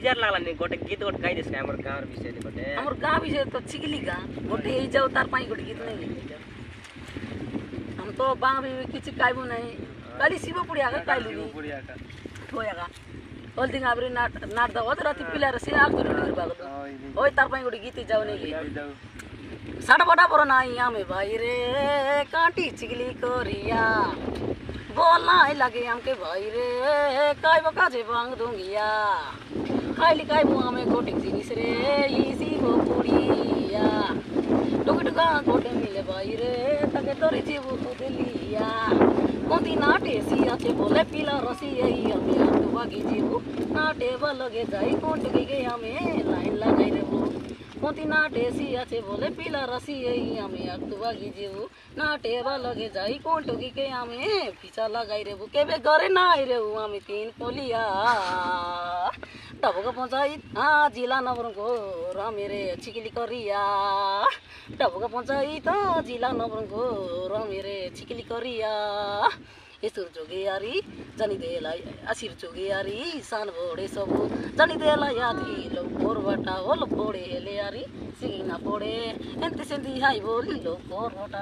ইজার লাগলা নি গোটে গীত গোটে গাই দিছনে আমার গাঁর বিষয় নি গোটে আমার গাঁ বিষয় তো চিগলি গাঁ গোটে এই যাও তার পাই গোটে গীত নাই हम तो बाँ भी किसी कायबू नहीं। काली शिव पुड़िया का काली नहीं ठोया का होल दिन आबरी नाट नाट दो तो राती पिला रसी आप तो डर बागल ओए तार पाई गुडी गीती जाओ नहीं। साढ़े बड़ा पर ना यहाँ में भाई रे कांटी चिगली कोरिया। बोलना लगे हमके भाई रे कई बका जे बांग दूंगिया। खाली काय मुआमे कोटिक जिनिस रे इसी हो पुड़िया डुग डुगा मिले बाई रे तके तोरे जीवो तो दिलिया कोंदी नाटे सिया चे बोले, पीला रसी ये हमें आप बागी जीवो नाटे व लगे जाई, कोंट के के हमें लाइन लगाई रे वो। कोंदी नाटे सिया चे बोले, पीला रसी ये हमें आप बागी जीवो नाटे व लगे जाई, कोंट के के हमें पीछा लगाई रे वो। केबे घरे ना आई रे वो हमें तीन पोलिया टबको पञ्चायत जिल्ला नबरङको र मेरो छिकिली करिया। टबको पञ्चायत जिल्ला नबरङको र मेरो छिकिली करिया। यसो जोगियारी जनिदेलाई आशिर जोगियारी सान भोडे सब जनिदेलाई याद लो भोरबाट हो लो हेले यारी सिङ्गिना बोडे एन्ती सेन्ती हाई बोली लो भोरबाट